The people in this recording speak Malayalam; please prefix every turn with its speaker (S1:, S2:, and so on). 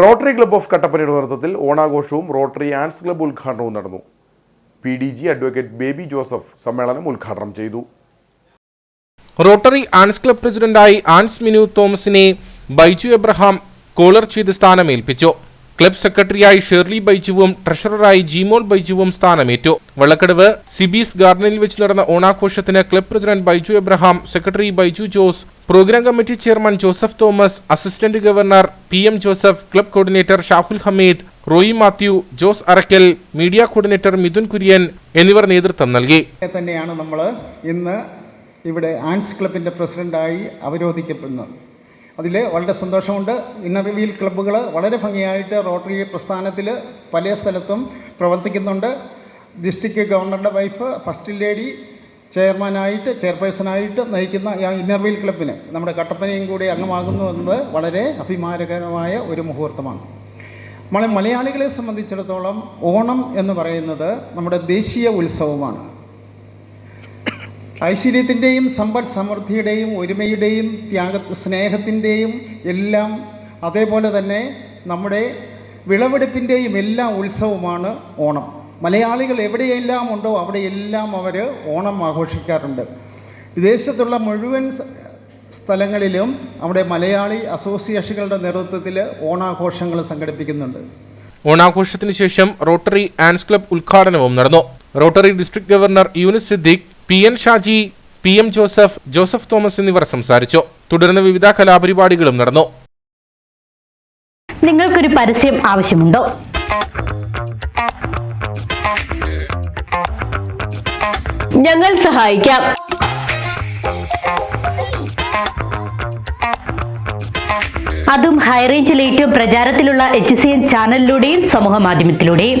S1: റോട്ടറി ക്ലബ്ബ് ഓഫ് കട്ടപ്പനയുടെ നേതൃത്വത്തിൽ ഓണാഘോഷവും റോട്ടറി ആൻസ് ക്ലബ്ബ് ഉദ്ഘാടനവും നടന്നു. P D G advocate Baby Joseph സമ്മേളനം ഉദ്ഘാടനം ചെയ്തു.
S2: റോട്ടറി ആൻസ് ക്ലബ് പ്രസിഡന്റായി ആൻസ് മിനു തോമസിനെ ബൈജു എബ്രഹാം കോളർ ചെയ്ത് സ്ഥാനമേൽപ്പിച്ചു. ക്ലബ് സെക്രട്ടറിയായി ഷേർലി ബൈജുവും ട്രഷററായി ജിമോൾ ബൈജുവും സ്ഥാനമേറ്റു. വള്ളക്കടവ് സിബീസ് ഗാർഡനിൽ വെച്ച് നടന്ന ഓണാഘോഷത്തിന് club president Baiju Abraham secretary Baiju Jose programme committee chairman Joseph Thomas assistant governor P M Joseph club coordinator Shahul Hameed Roy Mathew Jose Arakkal media coordinator Mithun Kurian എന്നിവർ നേതൃത്വം നൽകി.
S3: തന്നെയാണ് നമ്മൾ ഇന്ന് ഇവിടെ ആൻസ് ക്ലബിന്റെ പ്രസിഡന്റായി അവരോധിക്കപ്പെടുന്നത്. അതിൽ വളരെ സന്തോഷമുണ്ട്. ഇന്നർ വീൽ ക്ലബ്ബുകൾ വളരെ ഭംഗിയായിട്ട് റോട്ടറി പ്രസ്ഥാനത്തിൽ പല സ്ഥലത്തും പ്രവർത്തിക്കുന്നുണ്ട്. ഡിസ്ട്രിക്ട് ഗവർണറുടെ വൈഫ് ഫസ്റ്റ് ലേഡി ചെയർമാനായിട്ട് ചെയർപേഴ്സണായിട്ട് നയിക്കുന്ന ആ ഇന്നർ വീൽ ക്ലബിന് നമ്മുടെ കട്ടപ്പനയും കൂടി അംഗമാകുന്നു എന്നത് വളരെ അഭിമാനകരമായ ഒരു മുഹൂർത്തമാണ്. നമ്മളെ മലയാളികളെ സംബന്ധിച്ചിടത്തോളം ഓണം എന്ന് പറയുന്നത് നമ്മുടെ ദേശീയ ഉത്സവമാണ്. ഐശ്വര്യത്തിന്റെയും സമ്പദ് സമൃദ്ധിയുടെയും ഒരുമയുടെയും ത്യാഗ സ്നേഹത്തിന്റെയും എല്ലാം അതേപോലെ തന്നെ നമ്മുടെ വിളവെടുപ്പിന്റെയും എല്ലാ ഉത്സവമാണ് ഓണം. മലയാളികൾ എവിടെയെല്ലാം ഉണ്ടോ അവിടെയെല്ലാം അവർ ഓണം ആഘോഷിക്കാറുണ്ട്. വിദേശത്തുള്ള മുഴുവൻ സ്ഥലങ്ങളിലും അവിടെ മലയാളി അസോസിയേഷനുകളുടെ നേതൃത്വത്തിൽ ഓണാഘോഷങ്ങൾ സംഘടിപ്പിക്കുന്നുണ്ട്.
S2: ഓണാഘോഷത്തിന് ശേഷം റോട്ടറി ആൻസ് ക്ലബ് ഉദ്ഘാടനവും നടന്നു. Rotary district governor Yunus Siddique P N Shaji P M Joseph Joseph Thomas എന്നിവർ സംസാരിച്ചു. തുടർന്ന് വിവിധ കലാപരിപാടികളും നടന്നു.
S4: നിങ്ങൾക്കൊരു പരസ്യം ആവശ്യമുണ്ടോ? ഞങ്ങൾ സഹായിക്കാം. അതും ഹൈറേഞ്ചിൽ ഏറ്റവും പ്രചാരത്തിലുള്ള എച്ച് സി എൻ ചാനലിലൂടെയും സമൂഹ മാധ്യമത്തിലൂടെയും.